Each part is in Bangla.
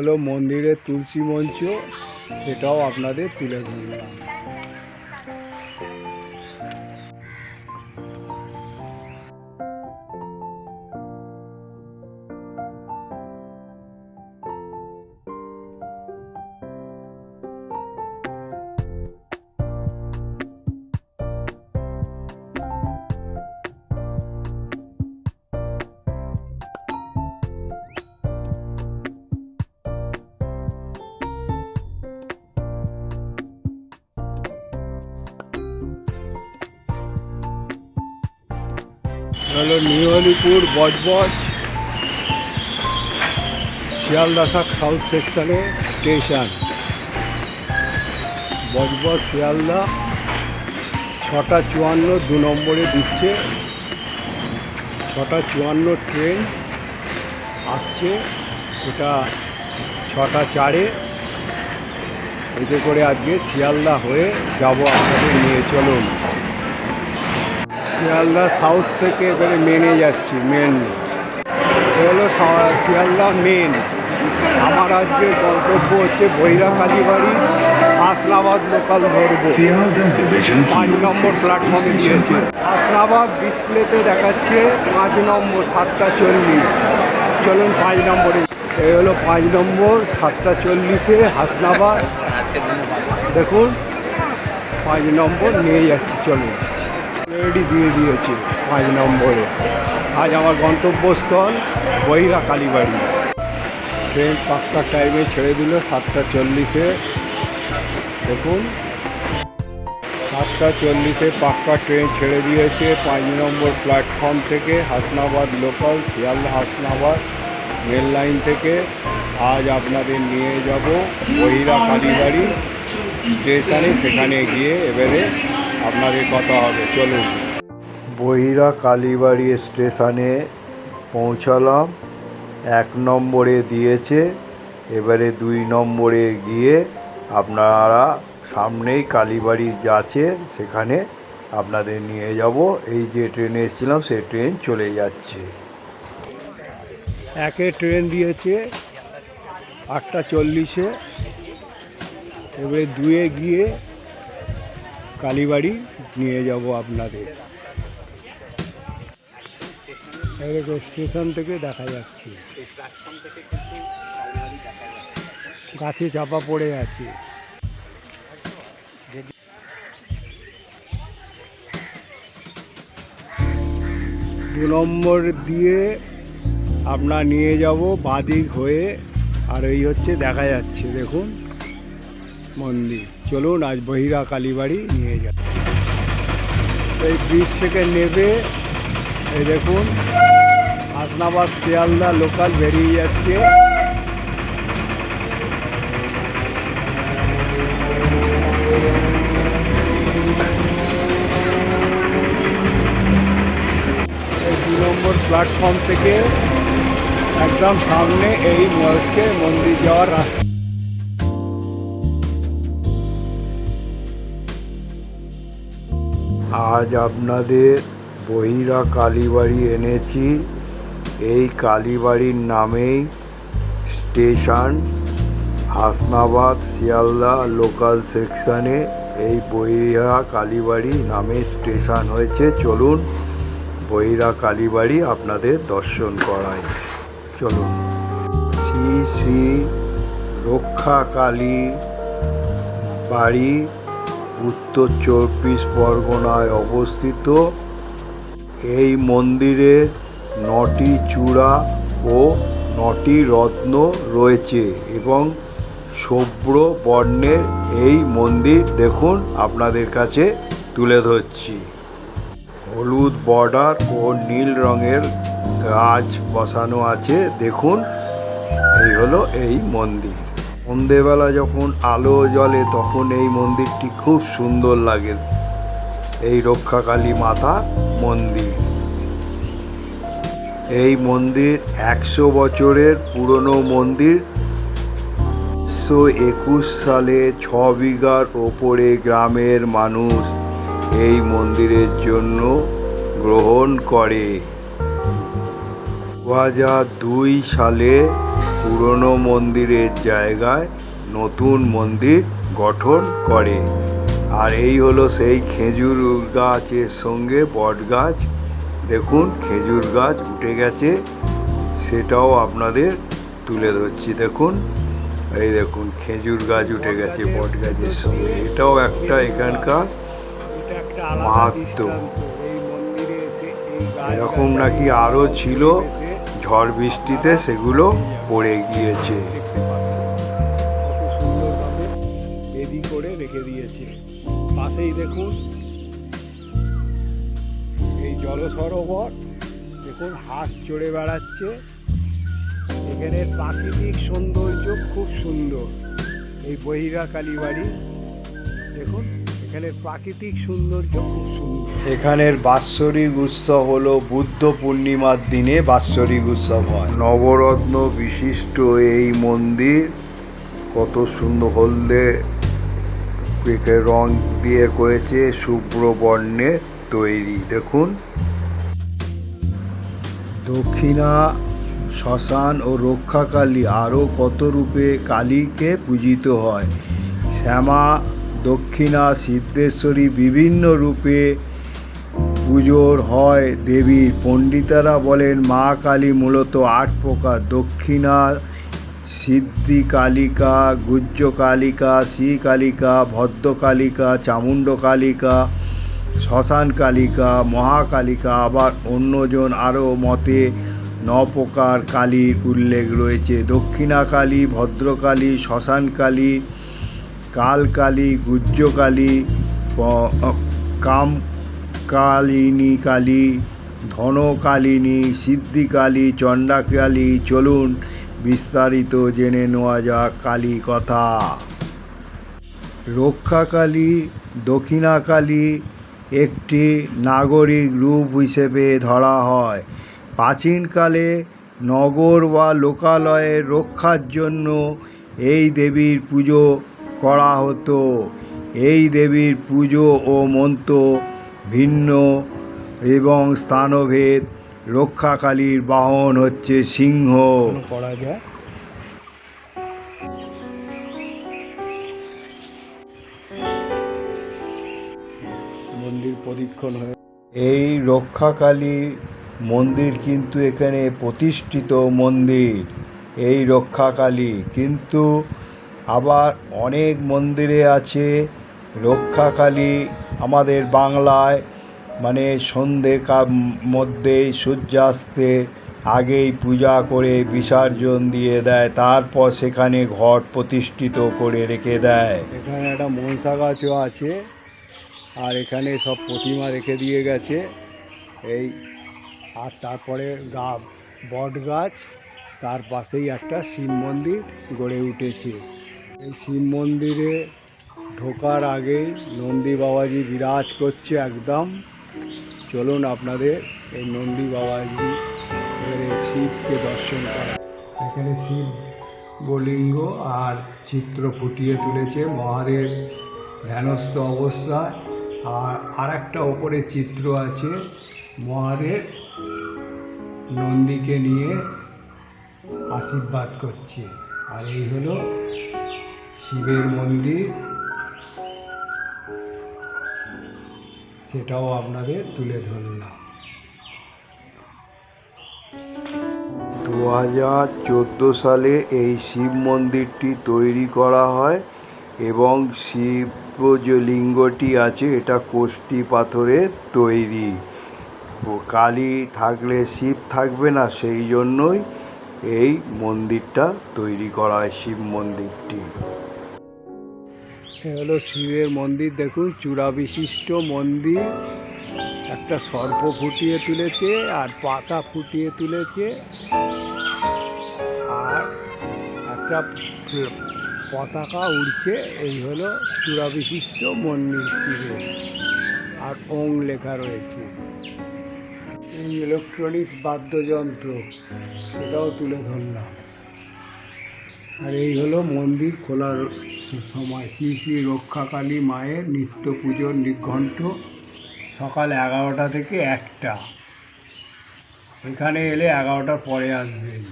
হলো মন্দিরের তুলসী মঞ্চ সেটাও আপনাদের তুলে ধরলাম। হলো নিউ আলিপুর বজবজ শিয়ালদাসা সাউথ সেকশনে স্টেশন। বজবজ, শিয়ালদা, ছটা চুয়ান্ন দু নম্বরে দিচ্ছে। ছটা চুয়ান্ন ট্রেন আসছে, সেটা ছটা চারে। এতে করে আজকে শিয়ালদা হয়ে যাব আপনাদের নিয়ে, চলুন। শিয়ালদা সাউথ থেকে এবারে মেনে যাচ্ছি মেন হলো শিয়ালদা মেন আমার আজকে গন্তব্য হচ্ছে বৈরা কালীবাড়ি হাসনাবাদ লোকাল ধরবো পাঁচ নম্বর প্ল্যাটফর্মে দিয়েছে। হাসনাবাদ ডিসপ্লেতে দেখাচ্ছে পাঁচ নম্বর সাতটা চল্লিশ। চলুন পাঁচ নম্বরে এই হলো পাঁচ নম্বর সাতটা চল্লিশে হাসনাবাদ। দেখুন পাঁচ নম্বর নিয়ে যাচ্ছি চলুন। রেডি দিয়ে দিয়েছে পাঁচ নম্বরে। আজ আমার গন্তব্যস্থল বৈরা কালীবাড়ি। ট্রেন পাঁচটা টাইমে ছেড়ে দিল, সাতটা চল্লিশে। দেখুন, সাতটা চল্লিশে পাক্কা ট্রেন ছেড়ে দিয়েছে পাঁচ নম্বর প্ল্যাটফর্ম থেকে Hasnabad local Sealdah Hasnabad rail line থেকে। আজ আপনাদের নিয়ে যাব বহিরা কালীবাড়ি। স্টেশনে সেখানে গিয়ে এবারে আপনাদের কথা হবে চলুন। বহিরা কালীবাড়ি স্টেশনে পৌঁছালাম। এক নম্বরে দিয়েছে এবারে দুই নম্বরে গিয়ে আপনারা সামনেই কালীবাড়ি যাচ্ছে সেখানে আপনাদের নিয়ে যাব। এই যে ট্রেনে এসেছিলাম সেই ট্রেন চলে যাচ্ছে। একে ট্রেন দিয়েছে আটটা চল্লিশে। এবারে দুয়ে গিয়ে কালীবাড়ি নিয়ে যাব আপনাদের। স্টেশন থেকে দেখা যাচ্ছে। গাছে চাপা পড়ে আছে। দু নম্বর দিয়ে আপনার নিয়ে যাব বাদিক হয়ে, আর এই হচ্ছে দেখা যাচ্ছে, দেখুন, মন্দির। চলুন আজ বহিরা কালীবাড়ি নিয়ে যাব এই ব্রিজ থেকে নেবে এই দেখুন হাসনাবাদ শিয়ালদা লোকাল বেরিয়ে যাচ্ছে এই দু নম্বর প্ল্যাটফর্ম থেকে একদম সামনে এই হচ্ছে মন্দির যাওয়ার রাস্তা আজ আপনাদের বহিরা কালীবাড়ি এনেছি। এই কালীবাড়ির নামেই স্টেশন, হাসনাবাদ, শিয়ালদা লোকাল সেকশানে এই বহিরা কালীবাড়ি নামে স্টেশন হয়েছে। চলুন বহিরা কালীবাড়ি আপনাদের দর্শন করাই। চলুন। শ্রী শ্রী রক্ষা কালী বাড়ি উত্তর চব্বিশ পরগনায় অবস্থিত এই মন্দিরের নটি চূড়া ও নটি রত্ন রয়েছে এবং শুভ্র বর্ণের এই মন্দির দেখুন, আপনাদের কাছে তুলে ধরছি। হলুদ বর্ডার ও নীল রঙের গাছ বসানো আছে, দেখুন, এই হলো এই মন্দির। সন্ধেবেলা যখন আলো জ্বলে তখন এই মন্দিরটি খুব সুন্দর লাগে। এই রক্ষাকালী মাতা মন্দির। এই মন্দির একশো বছরের পুরনো মন্দির। উনিশশো একুশ সালে ছ বিঘার ওপরে গ্রামের মানুষ এই মন্দিরের জন্য গ্রহণ করে। দু হাজার দুই সালে পুরনো মন্দিরের জায়গায় নতুন মন্দির গঠন করে। আর এই হলো সেই খেজুর গাছের সঙ্গে বট গাছ। দেখুন, খেজুর গাছ উঠে গেছে। সেটাও আপনাদের তুলে ধরছি, দেখুন। এই দেখুন, খেজুর গাছ উঠে গেছে বট গাছের সঙ্গে। এটাও একটা এখানকার মাহাত্ম। এরকম নাকি আরও ছিল ঝড় বৃষ্টিতে সেগুলো পড়ে গিয়েছে। সুন্দরভাবে বেদি করে রেখে দিয়েছে। পাশেই দেখুন, এই জল সরোবর দেখুন হাঁস চড়ে বেড়াচ্ছে। এখানের প্রাকৃতিক সৌন্দর্য খুব সুন্দর। এই বহিরা কালীবাড়ি দেখুন। এখানের প্রাকৃতিক সৌন্দর্য এখানের বাৎসরিক উৎসব হলো বুদ্ধ পূর্ণিমার দিনে বাৎসরিক উৎসব হয়। নবরত্ন বিশিষ্ট এই মন্দির কত সুন্দর হলদে রং দিয়ে করেছে, শুভ্র বর্ণের তৈরি। দেখুন। দক্ষিণা, শ্মশান ও রক্ষাকালী আরও কত রূপে কালীকে পূজিত হয়। শ্যামা দক্ষিণা সিদ্ধেশ্বরী বিভিন্ন রূপে পুজোর হয়। দেবীর পণ্ডিতারা বলেন, মা কালী মূলত আট প্রকার। দক্ষিণা, সিদ্ধি কালিকা গুজ্জ কালিকা শ্রী কালিকা, ভদ্র কালিকা, চামুণ্ড কালিকা, শ্মশান কালিকা মহাকালিকা আবার অন্যজন আরও মতে ন প্রকার কালীর উল্লেখ রয়েছে। দক্ষিণা কালী ভদ্রকালী শ্মশান কালী কালকালী, গুজ্জকালী ক- কাম, কালিনী কালী, ধনকালিনী, সিদ্ধিকালী, চণ্ডাকালী, চলুন বিস্তারিত জেনে নেওয়া যাক কালী কথা রক্ষাকালী, দক্ষিণাকালী একটি নাগরিক রূপ হিসেবে ধরা হয়। প্রাচীনকালে নগর বা লোকালয়ের রক্ষার জন্য এই দেবীর পুজো করা হতো। এই দেবীর পুজো ও মন্ত্র ভিন্ন এবং স্থানভেদ। রক্ষাকালীর বাহন হচ্ছে সিংহ। করা যায়। মন্দির প্রদীক্ষণ হয়ে। এই রক্ষাকালী মন্দির কিন্তু এখানে প্রতিষ্ঠিত মন্দির। এই রক্ষাকালী কিন্তু আবার অনেক মন্দিরে আছে রক্ষাকালী আমাদের বাংলায় মানে সন্ধে কা- মধ্যে সূর্যাস্তে আগেই পূজা করে বিসর্জন দিয়ে দেয়, তারপর সেখানে ঘট প্রতিষ্ঠিত করে রেখে দেয়। এখানে একটা মনসা গাছও আছে, আর এখানে সব প্রতিমা রেখে দিয়ে গেছে। এই, আর তারপরে গা বট গাছ তার পাশেই একটা শিব মন্দির গড়ে উঠেছে। এই শিব মন্দিরে ঢোকার আগেই নন্দী বাবাজি বিরাজ করছে একদম। চলুন আপনাদের এই নন্দী বাবাজি, এবারে শিবকে দর্শন করা। এখানে শিব বলিঙ্গ আর চিত্র ফুটিয়ে তুলেছে, মহাদেব ধ্যানস্থ অবস্থায়। আর আরেকটা ওপরে চিত্র আছে, মহাদেব নন্দীকে নিয়ে আশীর্বাদ করছে। আর এই হলো শিবের মন্দির। সেটাও আপনাদের তুলে ধরলাম। দু হাজার চোদ্দ সালে এই শিব মন্দিরটি তৈরি করা হয় এবং শিব যে লিঙ্গটি আছে, এটা কোষ্টি পাথরের তৈরি। কালী থাকলে শিব থাকবে না, সেই জন্যই এই মন্দিরটা তৈরি করা হয়, শিব মন্দিরটি। এ হলো শিবের মন্দির, দেখুন চূড়া বিশিষ্ট মন্দির। একটা সর্প ফুটিয়ে তুলেছে আর পাতা ফুটিয়ে তুলেছে। আর একটা পতাকা উড়ছে, এই হলো চূড়া বিশিষ্ট মন্দির শিবের। আর ওং লেখা রয়েছে। এই ইলেকট্রনিক্স বাদ্যযন্ত্র, সেটাও তুলে ধরলাম। আর এই হলো মন্দির খোলার সময় শ্রী শ্রী রক্ষাকালী মায়ের নিত্য পুজোর নিঘণ্ট সকাল এগারোটা থেকে একটা। এখানে এলে এগারোটার পরে আসবেন।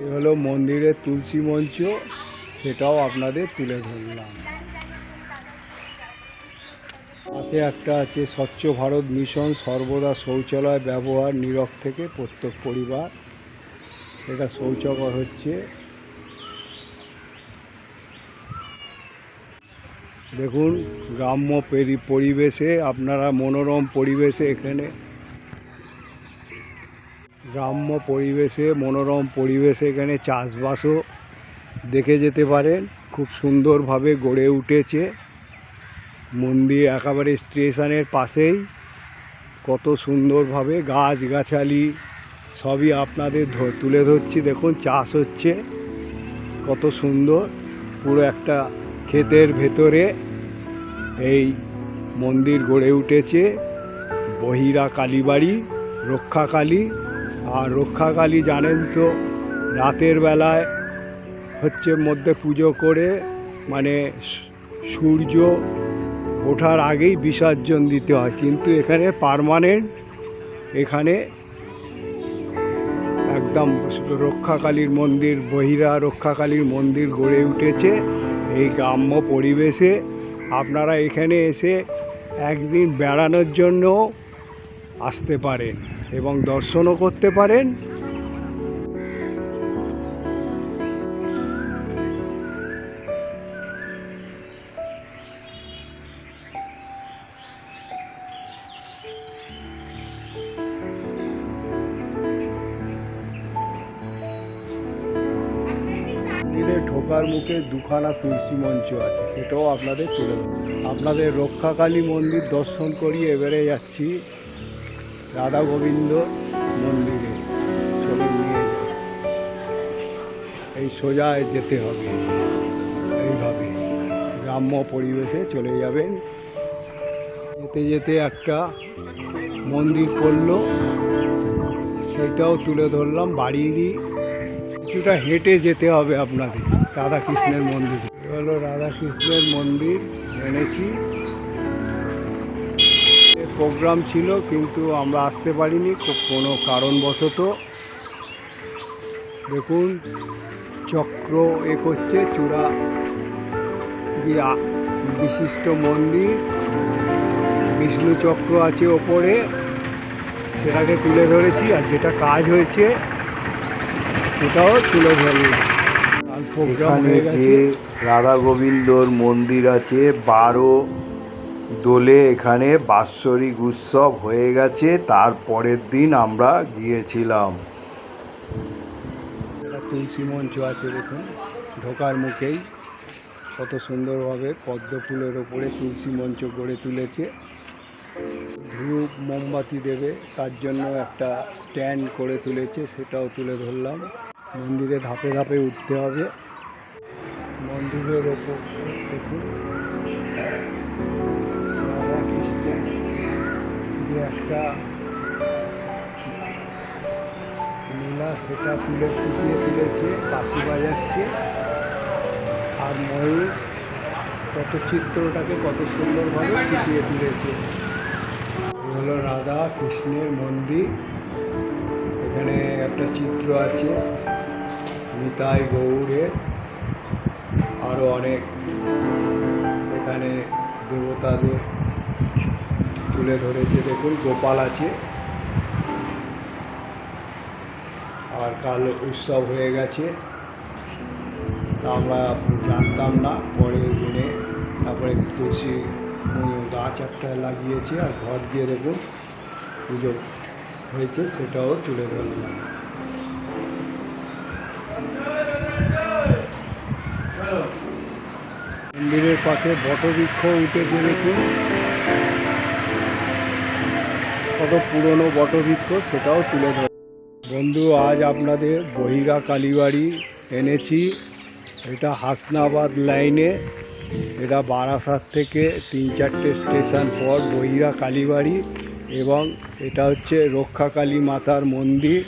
এ হলো মন্দিরের তুলসী মঞ্চ, সেটাও আপনাদের তুলে ধরলাম। পাশে একটা আছে স্বচ্ছ ভারত মিশন, সর্বদা শৌচালয় ব্যবহার, নীরব থেকে প্রত্যেক পরিবার। এটা শৌচাগার হচ্ছে। দেখুন, গ্রাম্য পেরি- পরিবেশে, আপনারা মনোরম পরিবেশে এখানে। গ্রাম্য পরিবেশে, মনোরম পরিবেশে এখানে চাষবাসও দেখে যেতে পারেন। খুব সুন্দরভাবে গড়ে উঠেছে। মন্দির একেবারে স্টেশনের পাশেই। কত সুন্দরভাবে গাছগাছালি সবই আপনাদের তুলে ধরছি। দেখুন, চাষ হচ্ছে। কত সুন্দর। পুরো একটা ক্ষেতের ভেতরে এই মন্দির গড়ে উঠেছে। বহিরা কালীবাড়ি রক্ষাকালী আর রক্ষাকালী জানেন তো, রাতের বেলায় হচ্ছে মধ্যে পুজো করে মানে সূর্য ওঠার আগেই বিসর্জন দিতে হয়। কিন্তু এখানে পার্মানেন্ট এখানে একদম রক্ষাকালীর মন্দির, বহিরা রক্ষাকালীর মন্দির গড়ে উঠেছে। এই গ্রাম্য পরিবেশে আপনারা এখানে এসে একদিন বেড়ানোর জন্য আসতে পারেন এবং দর্শনও করতে পারেন। ঢোকার মুখে দুখানা তুলসী মঞ্চ আছে, সেটাও আপনাদের তুলে আপনাদের রক্ষাকালী মন্দির দর্শন করিয়ে এবারে যাচ্ছি রাধা গোবিন্দ মন্দিরে। নিয়ে এই সোজা যেতে হবে। এইভাবে গ্রাম্য পরিবেশে চলে যাবেন। যেতে যেতে একটা মন্দির পড়ল। সেটাও তুলে ধরলাম বাড়িয়ে বাড়িরই কিছুটা হেঁটে যেতে হবে আপনাদের। রাধাকৃষ্ণের মন্দিরে। এ হলো রাধাকৃষ্ণের মন্দির, এনেছি। প্রোগ্রাম ছিল, কিন্তু আমরা আসতে পারিনি কোনো কারণবশত। দেখুন, চক্র এ করছে, চূড়া বিশিষ্ট মন্দির। বিষ্ণু চক্র আছে ওপরে, সেটাকে তুলে ধরেছি, আর যেটা কাজ হয়েছে, সেটাও তুলে ধরলাম। এখানে যে রাধা গোবিন্দর মন্দির আছে বারো দোলে এখানে বাৎসরিক উৎসব হয়ে গেছে তারপরের দিন আমরা গিয়েছিলাম। তুলসী মঞ্চ আছে দেখুন ঢোকার মুখেই। কত সুন্দরভাবে পদ্ম ফুলের ওপরে তুলসী মঞ্চ গড়ে তুলেছে। ধূপ মোমবাতি দেবে তার জন্য একটা স্ট্যান্ড করে তুলেছে সেটাও তুলে ধরলাম। মন্দিরে ধাপে ধাপে উঠতে হবে। মন্দিরের ওপর দেখুন। রাধা কৃষ্ণের যে একটা লীলা সেটা তুলে ফুটিয়ে তুলেছে, বাঁশি বাজাচ্ছে। আর ময়ূর কত চিত্রটাকে কত সুন্দরভাবে ফুটিয়ে তুলেছে। হলো রাধা কৃষ্ণের মন্দির। এখানে একটা চিত্র আছে। নিতাই গৌড়ের আরও অনেক এখানে দেবতাদের তুলে ধরেছে। দেখুন, গোপাল আছে। আর কাল উৎসব হয়ে গেছে। তা আমরা জানতাম না, পরে জেনে তারপরে তুলসী গাছ একটা লাগিয়েছে আর ঘর দিয়ে দেখুন পুজো হয়েছে, সেটাও তুলে ধরলাম। মন্দিরের পাশে বটবৃক্ষ উঠেছে দেখুন কত পুরনো বটবৃক্ষ সেটাও তুলে ধর। বন্ধু, আজ আপনাদের বহিরা কালীবাড়ি এনেছি। এটা হাসনাবাদ লাইনে। এটা বারাসাত থেকে তিন চারটে স্টেশন পর বহিরা কালীবাড়ি এবং এটা হচ্ছে রক্ষাকালী মাতার মন্দির।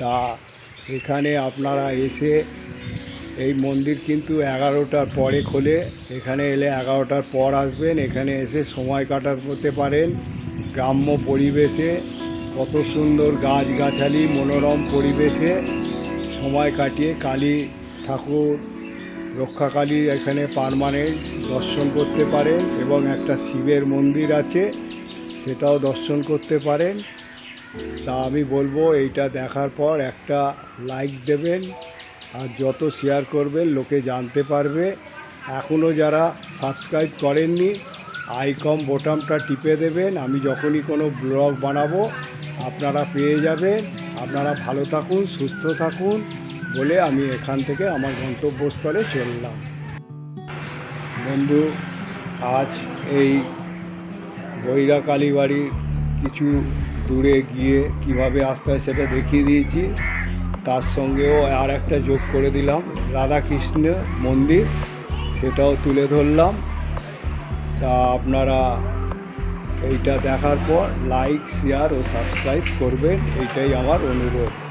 তা এখানে আপনারা এসে এই মন্দির কিন্তু এগারোটার পরে খোলে। এখানে এলে এগারোটার পর আসবেন। এখানে এসে সময় কাটাতে পারেন। গ্রাম্য পরিবেশে কত সুন্দর গাছগাছালি, মনোরম পরিবেশে সময় কাটিয়ে কালী ঠাকুর রক্ষাকালী এখানে পারমানেন্ট দর্শন করতে পারেন এবং একটা শিবের মন্দির আছে, সেটাও দর্শন করতে পারেন। তা আমি বলব, এইটা দেখার পর একটা লাইক দেবেন। আর যত শেয়ার করবেন লোকে জানতে পারবে। এখনও যারা সাবস্ক্রাইব করেননি আইকম বোতামটা টিপে দেবেন। আমি যখনই কোনো ব্লগ বানাবো, আপনারা পেয়ে যাবেন। আপনারা ভালো থাকুন, সুস্থ থাকুন বলে আমি এখান থেকে আমার গন্তব্যস্থলে চললাম। বন্ধু, আজ এই বৈরা কালীবাড়ির কিছু দূরে গিয়ে কীভাবে আসতে হয় সেটা দেখিয়ে দিয়েছি। তার সঙ্গেও আর একটা যোগ করে দিলাম। রাধাকৃষ্ণ মন্দির, সেটাও তুলে ধরলাম। তা আপনারা এইটা দেখার পর লাইক শেয়ার ও সাবস্ক্রাইব করবেন, এইটাই আমার অনুরোধ।